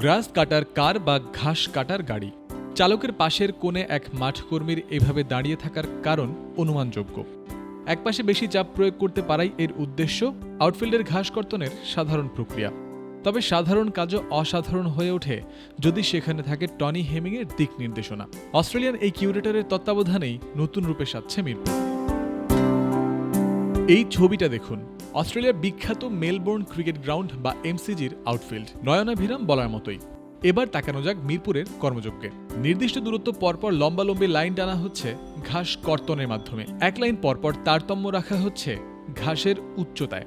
গ্রাস কাটার কার বা ঘাস কাটার গাড়ি? চালকের পাশের কোণে এক মাঠকর্মীর এভাবে দাঁড়িয়ে থাকার কারণ অনুমানযোগ্য। একপাশে বেশি চাপ প্রয়োগ করতে পারাই এর উদ্দেশ্য, আউটফিল্ডের ঘাস কর্তনের সাধারণ প্রক্রিয়া। তবে সাধারণ কাজও অসাধারণ হয়ে ওঠে যদি সেখানে থাকে টনি হেমিংয়ের দিক নির্দেশনা। অস্ট্রেলিয়ান এই কিউরেটরের তত্ত্বাবধানেই নতুন রূপে সাজছে মিরপুর। এই ছবিটা দেখুন। অস্ট্রেলিয়ার বিখ্যাত মেলবোর্ন ক্রিকেট গ্রাউন্ড বা এমসিজির আউটফিল্ড। নয়নাভিরাম বলার মতোই। এবার তাকানো যাক মিরপুরের কর্মযোগকে। নির্দিষ্ট দূরত্ব পরপর লম্বালম্বি লাইন টানা হচ্ছে ঘাস কর্তনের মাধ্যমে। এক লাইন পরপর তারতম্য রাখা হচ্ছে ঘাসের উচ্চতায়।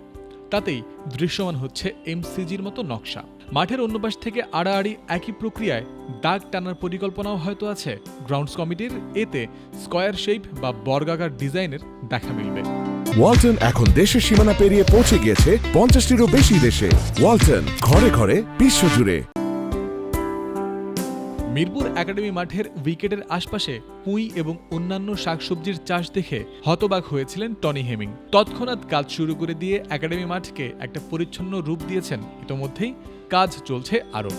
তাতেই দৃশ্যমান হচ্ছে এমসিজির মতো নকশা। মাঠের অন্য পাশ থেকে আড়াআড়ি একই প্রক্রিয়ায় দাগ টানার পরিকল্পনাও হয়তো আছে। গ্রাউন্ডস কমিটির এতে স্কয়ার শেপ বা বর্গাকার ডিজাইনের দেখা মিলবে। ওয়ালটন এখন দেশের সীমানা পেরিয়ে পৌঁছে গিয়েছে পঞ্চাশটিরও বেশি দেশে। ওয়ালটন, ঘরে ঘরে, বিশ্বজুড়ে। মিরপুর একাডেমি মাঠের উইকেটের আশপাশে পুঁই এবং অন্যান্য শাকসবজির চাষ দেখে হতবাক হয়েছিলেন টনি হেমিং। তৎক্ষণাৎ কাজ শুরু করে দিয়ে একাডেমি মাঠকে একটা পরিচ্ছন্ন রূপ দিয়েছেন। ইতোমধ্যেই কাজ চলছে আরও।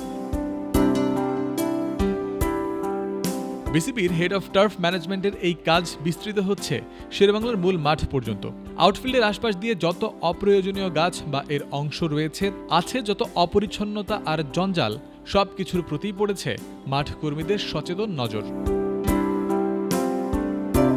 বিসিবির হেড অফ টার্ফ ম্যানেজমেন্টের এই কাজ বিস্তৃত হচ্ছে শেরবাংলার মূল মাঠ পর্যন্ত। আউটফিল্ডের আশপাশ দিয়ে যত অপ্রয়োজনীয় গাছ বা এর অংশ রয়েছে, আছে যত অপরিচ্ছন্নতা আর জঞ্জাল সব কিছুর প্রতি পড়েছে মাঠ কর্মীদের সচেতন নজর।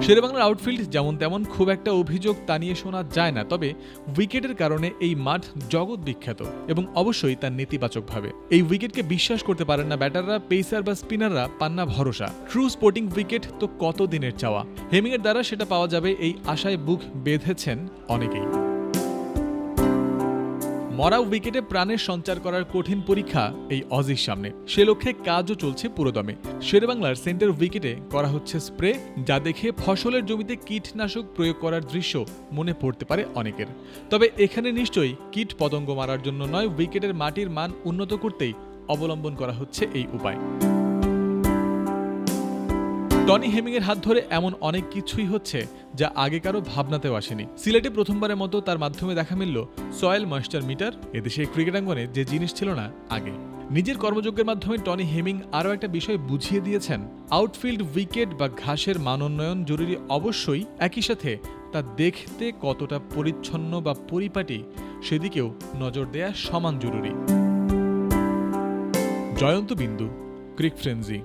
শেরেবাংলার আউটফিল্ড যেমন তেমন খুব একটা অভিযোগ তা নিয়ে শোনা যায় না, তবে উইকেটের কারণে এই মাঠ জগৎ বিখ্যাত এবং অবশ্যই তার নেতিবাচকভাবে। এই উইকেটকে বিশ্বাস করতে পারেন না ব্যাটাররা পেসার বা স্পিনাররা পান না ভরসা। ট্রু স্পোর্টিং উইকেট তো কত দিনের চাওয়া? হেমিংয়ের দ্বারা সেটা পাওয়া যাবে এই আশায় বুক বেঁধেছেন অনেকেই। মরা উইকেটে প্রাণের সঞ্চার করার কঠিন পরীক্ষা এই অজির সামনে। সে লক্ষ্যে কাজও চলছে পুরোদমে। শেরবাংলার সেন্টার উইকেটে করা হচ্ছে স্প্রে যা দেখে ফসলের জমিতে কীটনাশক প্রয়োগ করার দৃশ্য মনে পড়তে পারে অনেকের। তবে এখানে নিশ্চয়ই কীট পতঙ্গ মারার জন্য নয় উইকেটের মাটির মান উন্নত করতেই অবলম্বন করা হচ্ছে এই উপায়। টনি হেমিংয়ের হাত ধরে এমন অনেক কিছুই হচ্ছে যা আগে কারও ভাবনাতেও আসেনি। সিলেটে প্রথমবারের মতো তার মাধ্যমে দেখা মিলল সয়েল ময়েশ্চার মিটার, এদেশে ক্রিকেটাঙ্গনে যে জিনিস ছিল না আগে। নিজের কর্মযজ্ঞের মাধ্যমে টনি হেমিং আরও একটা বিষয় বুঝিয়ে দিয়েছেন, আউটফিল্ড উইকেট বা ঘাসের মানোন্নয়ন জরুরি অবশ্যই একই সাথে তা দেখতে কতটা পরিচ্ছন্ন বা পরিপাটি সেদিকেও নজর দেয়া সমান জরুরি। জয়ন্ত বিন্দু, ক্রিক ফ্রেন্সি।